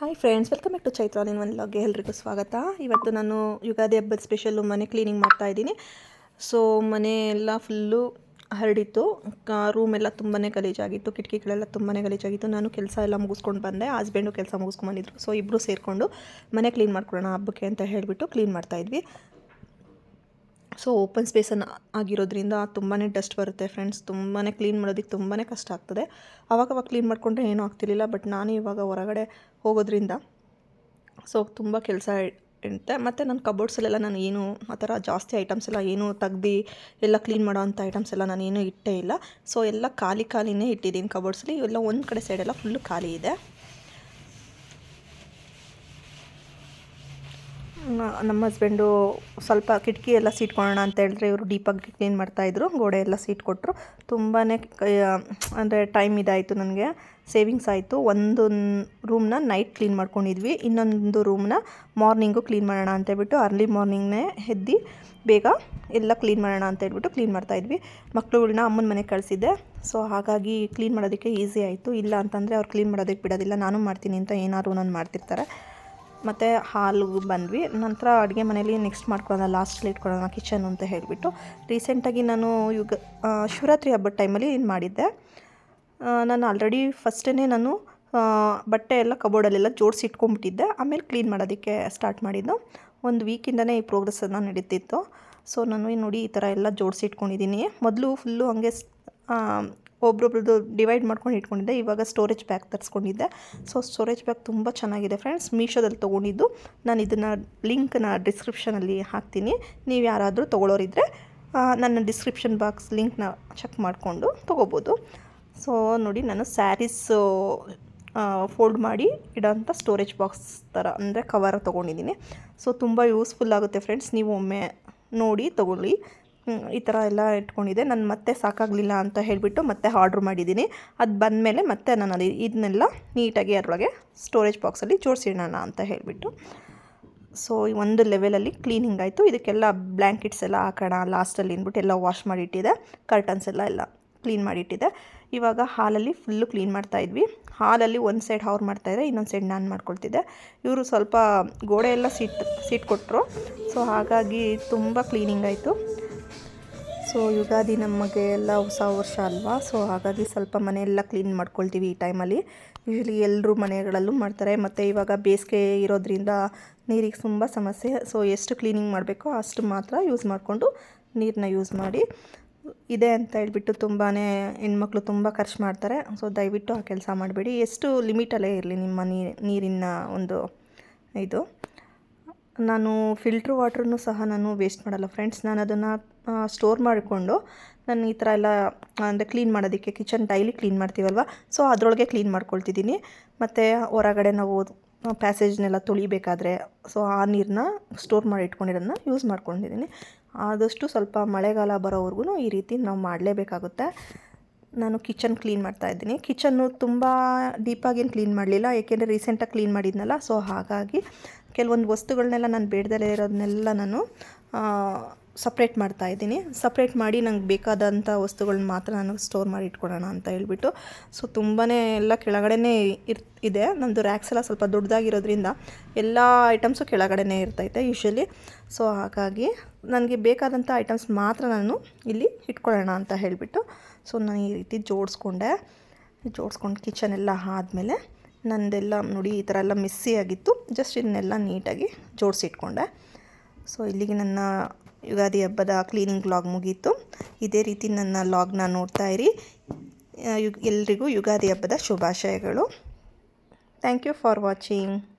Hi friends welcome back to Chaitra ನಿನ್ನ ಒಂದು ಲಾಗ್ಗೆ ಎಲ್ರಿಗೂ ಸ್ವಾಗತ. ಇವತ್ತು ನಾನು ಯುಗಾದಿ ಹಬ್ಬದ ಸ್ಪೆಷಲ್ಲು ಮನೆ ಕ್ಲೀನಿಂಗ್ ಮಾಡ್ತಾ ಇದ್ದೀನಿ. ಸೊ ಮನೆ ಎಲ್ಲ ಫುಲ್ಲು ಹರಡಿತ್ತು. ರೂಮ್ ಎಲ್ಲ ತುಂಬಾ ಗಲೀಜಾಗಿತ್ತು. ಕಿಟಕಿಗಳೆಲ್ಲ ತುಂಬಾ ಗಲೀಜಾಗಿತ್ತು. ನಾನು ಕೆಲಸ ಎಲ್ಲ ಮುಗಿಸ್ಕೊಂಡು ಬಂದೆ. ಹಸ್ಬೆಂಡು ಕೆಲಸ ಮುಗಿಸ್ಕೊಂಬಂದಿದ್ರು ಸೊ ಇಬ್ಬರು ಸೇರಿಕೊಂಡು ಮನೆ ಕ್ಲೀನ್ ಮಾಡ್ಕೊಳ್ಳೋಣ ಹಬ್ಬಕ್ಕೆ ಅಂತ ಹೇಳಿಬಿಟ್ಟು ಕ್ಲೀನ್ ಮಾಡ್ತಾಯಿದ್ವಿ ಸೊ ಓಪನ್ ಸ್ಪೇಸನ್ನು ಆಗಿರೋದ್ರಿಂದ ತುಂಬಾ ಡಸ್ಟ್ ಬರುತ್ತೆ ಫ್ರೆಂಡ್ಸ್. ತುಂಬಾ ಕ್ಲೀನ್ ಮಾಡೋದಕ್ಕೆ ತುಂಬಾ ಕಷ್ಟ ಆಗ್ತದೆ. ಅವಾಗವಾಗ ಕ್ಲೀನ್ ಮಾಡಿಕೊಂಡ್ರೆ ಏನೂ ಆಗ್ತಿರ್ಲಿಲ್ಲ, ಬಟ್ ನಾನು ಇವಾಗ ಹೊರಗಡೆ ಹೋಗೋದ್ರಿಂದ ಸೊ ತುಂಬ ಕೆಲಸ ಇರುತ್ತೆ. ಮತ್ತು ನನ್ನ ಕಬೋರ್ಡ್ಸಲ್ಲೆಲ್ಲ ನಾನು ಏನು ಆ ಥರ ಜಾಸ್ತಿ ಐಟಮ್ಸ್ ಎಲ್ಲ ಏನು ತೆಗ್ದು ಎಲ್ಲ ಕ್ಲೀನ್ ಮಾಡೋ ಅಂಥ ಐಟಮ್ಸ್ ಎಲ್ಲ ನಾನು ಏನೂ ಇಟ್ಟೇ ಇಲ್ಲ. ಸೊ ಎಲ್ಲ ಖಾಲಿ ಖಾಲಿನೇ ಇಟ್ಟಿದ್ದೀನಿ ಕಬೋರ್ಡ್ಸಲ್ಲಿ. ಎಲ್ಲ ಒಂದು ಕಡೆ ಸೈಡೆಲ್ಲ ಫುಲ್ಲು ಖಾಲಿ ಇದೆ. ನಮ್ಮ ಹಸ್ಬೆಂಡು ಸ್ವಲ್ಪ ಕಿಟಕಿ ಎಲ್ಲ ಸೀಟ್ಕೊಳ್ಳೋಣ ಅಂತ ಹೇಳಿದ್ರೆ ಇವರು ಡೀಪಾಗಿ ಕ್ಲೀನ್ ಮಾಡ್ತಾಯಿದ್ರು ಗೋಡೆ ಎಲ್ಲ ಸೀಟ್ ಕೊಟ್ಟರು ತುಂಬಾ ಅಂದರೆ ಟೈಮ್ ಇದಾಯಿತು ನನಗೆ. ಸೇವಿಂಗ್ಸ್ ಆಯಿತು. ಒಂದು ರೂಮ್ನ ನೈಟ್ ಕ್ಲೀನ್ ಮಾಡ್ಕೊಂಡಿದ್ವಿ. ಇನ್ನೊಂದು ರೂಮ್ನ ಮಾರ್ನಿಂಗು ಕ್ಲೀನ್ ಮಾಡೋಣ ಅಂತೇಳ್ಬಿಟ್ಟು ಅರ್ಲಿ ಮಾರ್ನಿಂಗ್ನೇ ಎದ್ದು ಬೇಗ ಎಲ್ಲ ಕ್ಲೀನ್ ಮಾಡೋಣ ಅಂತ ಹೇಳ್ಬಿಟ್ಟು ಕ್ಲೀನ್ ಮಾಡ್ತಾಯಿದ್ವಿ ಮಕ್ಳುಗಳ್ನ ಅಮ್ಮನ ಮನೆಗೆ ಕಳಿಸಿದ್ದೆ. ಸೊ ಹಾಗಾಗಿ ಕ್ಲೀನ್ ಮಾಡೋದಕ್ಕೆ ಈಸಿ ಆಯಿತು. ಇಲ್ಲ ಅಂತಂದರೆ ಅವ್ರು ಕ್ಲೀನ್ ಮಾಡೋದಕ್ಕೆ ಬಿಡೋದಿಲ್ಲ. ನಾನು ಮಾಡ್ತೀನಿ ಅಂತ ಏನಾದ್ರು ನಾನು ಮಾಡ್ತಿರ್ತಾರೆ. ಮತ್ತು ಹಾಲು ಬಂದ್ವಿ. ನಂತರ ಅಡುಗೆ ಮನೇಲಿ ನೆಕ್ಸ್ಟ್ ಮಾಡ್ಕೊಳ್ಳೋಣ ಲಾಸ್ಟಲ್ಲಿ ಇಟ್ಕೊಳ್ಳೋಣ ಕಿಚನ್ ಅಂತ ಹೇಳಿಬಿಟ್ಟು ರೀಸೆಂಟಾಗಿ ನಾನು ಯುಗ ಶಿವರಾತ್ರಿ ಹಬ್ಬದ ಟೈಮಲ್ಲಿ ಏನು ಮಾಡಿದ್ದೆ. ನಾನು ಆಲ್ರೆಡಿ ಫಸ್ಟೇ ನಾನು ಬಟ್ಟೆ ಎಲ್ಲ ಕಬೋರ್ಡಲ್ಲೆಲ್ಲ ಜೋಡಿಸಿ ಇಟ್ಕೊಂಡ್ಬಿಟ್ಟಿದ್ದೆ. ಆಮೇಲೆ ಕ್ಲೀನ್ ಮಾಡೋದಕ್ಕೆ ಸ್ಟಾರ್ಟ್ ಮಾಡಿದ್ದು. ಒಂದು ವೀಕಿಂದನೇ ಈ ಪ್ರೋಗ್ರೆಸ್ಸನ್ನು ನಡೀತಿತ್ತು. ಸೊ ನಾನು ನೋಡಿ ಈ ಥರ ಎಲ್ಲ ಜೋಡಿಸಿ ಇಟ್ಕೊಂಡಿದ್ದೀನಿ. ಮೊದಲು ಫುಲ್ಲು ಹಂಗೆ ಒಬ್ರೊಬ್ರದ್ದು ಡಿವೈಡ್ ಮಾಡ್ಕೊಂಡು ಇಟ್ಕೊಂಡಿದ್ದೆ. ಇವಾಗ ಸ್ಟೋರೇಜ್ ಬ್ಯಾಗ್ ತರಿಸ್ಕೊಂಡಿದ್ದೆ. ಸೊ ಸ್ಟೋರೇಜ್ ಬ್ಯಾಗ್ ತುಂಬ ಚೆನ್ನಾಗಿದೆ ಫ್ರೆಂಡ್ಸ್ ಮೀಶೋದಲ್ಲಿ ತೊಗೊಂಡಿದ್ದು. ನಾನು ಇದನ್ನು ಲಿಂಕ್ನ ಡಿಸ್ಕ್ರಿಪ್ಷನಲ್ಲಿ ಹಾಕ್ತೀನಿ. ನೀವು ಯಾರಾದರೂ ತೊಗೊಳೋರಿದ್ದರೆ ನನ್ನ ಡಿಸ್ಕ್ರಿಪ್ಷನ್ ಬಾಕ್ಸ್ ಲಿಂಕ್ನ ಚೆಕ್ ಮಾಡಿಕೊಂಡು ತೊಗೋಬೋದು. ಸೊ ನೋಡಿ ನಾನು ಸ್ಯಾರೀಸ್ ಫೋಲ್ಡ್ ಮಾಡಿ ಇಡೋಂಥ ಸ್ಟೋರೇಜ್ ಬಾಕ್ಸ್ ಥರ ಅಂದರೆ ಕವರ್ ತೊಗೊಂಡಿದ್ದೀನಿ. ಸೊ ತುಂಬ ಯೂಸ್ಫುಲ್ ಆಗುತ್ತೆ ಫ್ರೆಂಡ್ಸ್ ನೀವು ಒಮ್ಮೆ ನೋಡಿ, ತೊಗೊಳ್ಳಿ. ಈ ಥರ ಎಲ್ಲ ಇಟ್ಕೊಂಡಿದ್ದೆ. ನಾನು ಮತ್ತೆ ಸಾಕಾಗಲಿಲ್ಲ ಅಂತ ಹೇಳಿಬಿಟ್ಟು ಮತ್ತೆ ಆರ್ಡ್ರ್ ಮಾಡಿದ್ದೀನಿ. ಅದು ಬಂದಮೇಲೆ ಮತ್ತೆ ನಾನು ಅದು ಇದನ್ನೆಲ್ಲ ನೀಟಾಗಿ ಅದರೊಳಗೆ ಸ್ಟೋರೇಜ್ ಬಾಕ್ಸಲ್ಲಿ ಜೋಡಿಸಿಡೋಣ ಅಂತ ಹೇಳಿಬಿಟ್ಟು. ಸೊ ಈ ಒಂದು ಲೆವೆಲಲ್ಲಿ ಕ್ಲೀನಿಂಗ್ ಆಯಿತು. ಇದಕ್ಕೆಲ್ಲ ಬ್ಲ್ಯಾಂಕೆಟ್ಸ್ ಎಲ್ಲ ಹಾಕೋಣ ಲಾಸ್ಟಲ್ಲಿ ಅಂದ್ಬಿಟ್ಟು ಎಲ್ಲ ವಾಶ್ ಮಾಡಿಟ್ಟಿದೆ ಕರ್ಟನ್ಸ್ ಎಲ್ಲ ಎಲ್ಲ ಕ್ಲೀನ್ ಮಾಡಿಟ್ಟಿದೆ ಇವಾಗ ಹಾಲಲ್ಲಿ ಫುಲ್ಲು ಕ್ಲೀನ್ ಮಾಡ್ತಾಯಿದ್ವಿ ಹಾಲಲ್ಲಿ ಒಂದು ಸೈಡ್ ಅವ್ರು ಮಾಡ್ತಾಯಿದ್ರೆ ಇನ್ನೊಂದು ಸೈಡ್ ನಾನು ಮಾಡ್ಕೊಳ್ತಿದ್ದೆ. ಇವರು ಸ್ವಲ್ಪ ಗೋಡೆ ಎಲ್ಲ ಸೀಟ್ ಸೀಟ್ ಕೊಟ್ಟರು ಸೊ ಹಾಗಾಗಿ ತುಂಬ ಕ್ಲೀನಿಂಗ್ ಆಯಿತು. ಸೊ ಯುಗಾದಿ ನಮಗೆ ಎಲ್ಲ ಹೊಸ ವರ್ಷ ಅಲ್ವಾ? ಸೊ ಹಾಗಾಗಿ ಸ್ವಲ್ಪ ಮನೆಯೆಲ್ಲ ಕ್ಲೀನ್ ಮಾಡ್ಕೊಳ್ತೀವಿ ಈ ಟೈಮಲ್ಲಿ ಯೂಶ್ವಲಿ ಎಲ್ಲರೂ ಮನೆಗಳಲ್ಲೂ ಮಾಡ್ತಾರೆ. ಮತ್ತು ಇವಾಗ ಬೇಸಿಗೆ ಇರೋದ್ರಿಂದ ನೀರಿಗೆ ತುಂಬ ಸಮಸ್ಯೆ. ಸೊ ಎಷ್ಟು ಕ್ಲೀನಿಂಗ್ ಮಾಡಬೇಕೋ ಅಷ್ಟು ಮಾತ್ರ ಯೂಸ್ ಮಾಡಿಕೊಂಡು ನೀರನ್ನ ಯೂಸ್ ಮಾಡಿ. ಇದೆ ಅಂತ ಹೇಳ್ಬಿಟ್ಟು ತುಂಬಾ ಹೆಣ್ಮಕ್ಳು ತುಂಬ ಖರ್ಚು ಮಾಡ್ತಾರೆ. ಸೊ ದಯವಿಟ್ಟು ಆ ಕೆಲಸ ಮಾಡಬೇಡಿ. ಎಷ್ಟು ಲಿಮಿಟಲ್ಲೇ ಇರಲಿ ನಿಮ್ಮ ನೀರಿನ ಒಂದು ಇದು. ನಾನು ಫಿಲ್ಟ್ರ್ ವಾಟ್ರನ್ನು ಸಹ ನಾನು ವೇಸ್ಟ್ ಮಾಡಲ್ಲ ಫ್ರೆಂಡ್ಸ್ ನಾನು ಅದನ್ನು ಸ್ಟೋರ್ ಮಾಡಿಕೊಂಡು ನಾನು ಈ ಥರ ಎಲ್ಲ, ಅಂದರೆ ಕ್ಲೀನ್ ಮಾಡೋದಕ್ಕೆ ಕಿಚನ್ ಡೈಲಿ ಕ್ಲೀನ್ ಮಾಡ್ತೀವಲ್ವ? ಸೊ ಅದರೊಳಗೆ ಕ್ಲೀನ್ ಮಾಡ್ಕೊಳ್ತಿದ್ದೀನಿ. ಮತ್ತು ಹೊರಗಡೆ ನಾವು ಪ್ಯಾಸೇಜ್ನೆಲ್ಲ ತೊಳಿಬೇಕಾದ್ರೆ ಸೊ ಆ ನೀರನ್ನ ಸ್ಟೋರ್ ಮಾಡಿ ಇಟ್ಕೊಂಡಿರೋದನ್ನ ಯೂಸ್ ಮಾಡ್ಕೊಂಡಿದ್ದೀನಿ. ಆದಷ್ಟು ಸ್ವಲ್ಪ ಮಳೆಗಾಲ ಬರೋವರೆಗೂ ಈ ರೀತಿ ನಾವು ಮಾಡಲೇಬೇಕಾಗುತ್ತೆ. ನಾನು ಕಿಚನ್ ಕ್ಲೀನ್ ಮಾಡ್ತಾ ಇದ್ದೀನಿ. ಕಿಚನ್ನು ತುಂಬ ಡೀಪಾಗೇನು ಕ್ಲೀನ್ ಮಾಡಲಿಲ್ಲ. ಏಕೆಂದರೆ ರೀಸೆಂಟಾಗಿ ಕ್ಲೀನ್ ಮಾಡಿದ್ನಲ್ಲ ಸೊ ಹಾಗಾಗಿ ಕೆಲವೊಂದು ವಸ್ತುಗಳನ್ನೆಲ್ಲ ನಾನು ಬೇಡದಲ್ಲೇ ಇರೋದನ್ನೆಲ್ಲ ನಾನು ಸಪ್ರೇಟ್ ಮಾಡ್ತಾ ಇದ್ದೀನಿ. ಸಪ್ರೇಟ್ ಮಾಡಿ ನಂಗೆ ಬೇಕಾದಂಥ ವಸ್ತುಗಳನ್ನ ಮಾತ್ರ ನಾನು ಸ್ಟೋರ್ ಮಾಡಿ ಇಟ್ಕೊಳ್ಳೋಣ ಅಂತ ಹೇಳ್ಬಿಟ್ಟು. ಸೊ ತುಂಬಾ ಎಲ್ಲ ಕೆಳಗಡೆನೇ ಇರ್, ಇದೆ. ನಮ್ಮದು ರ್ಯಾಕ್ಸ್ ಎಲ್ಲ ಸ್ವಲ್ಪ ದೊಡ್ಡದಾಗಿರೋದ್ರಿಂದ ಎಲ್ಲ ಐಟಮ್ಸು ಕೆಳಗಡೆನೇ ಇರ್ತೈತೆ ಯೂಶ್ವಲಿ ಸೊ ಹಾಗಾಗಿ ನನಗೆ ಬೇಕಾದಂಥ ಐಟಮ್ಸ್ ಮಾತ್ರ ನಾನು ಇಲ್ಲಿ ಇಟ್ಕೊಳ್ಳೋಣ ಅಂತ ಹೇಳಿಬಿಟ್ಟು. ಸೊ ನಾನು ಈ ರೀತಿ ಜೋಡಿಸ್ಕೊಂಡೆ. ಜೋಡಿಸ್ಕೊಂಡು ಕಿಚನ್ ಎಲ್ಲ ಆದಮೇಲೆ ನಂದೆಲ್ಲ ನೋಡಿ ಈ ಥರ ಎಲ್ಲ ಮಿಸ್ಸಿ ಆಗಿತ್ತು. ಜಸ್ಟ್ ಇದನ್ನೆಲ್ಲ ನೀಟಾಗಿ ಜೋಡಿಸಿಟ್ಕೊಂಡೆ. ಸೊ ಇಲ್ಲಿಗೆ ನನ್ನ ಯುಗಾದಿ ಹಬ್ಬದ ಕ್ಲೀನಿಂಗ್ ಲಾಗ್ ಮುಗೀತು. ಇದೇ ರೀತಿ ನನ್ನ ಲಾಗ್ನ ನೋಡ್ತಾ ಇರಿ. ಎಲ್ರಿಗೂ ಯುಗಾದಿ ಹಬ್ಬದ ಶುಭಾಶಯಗಳು. Thank you for watching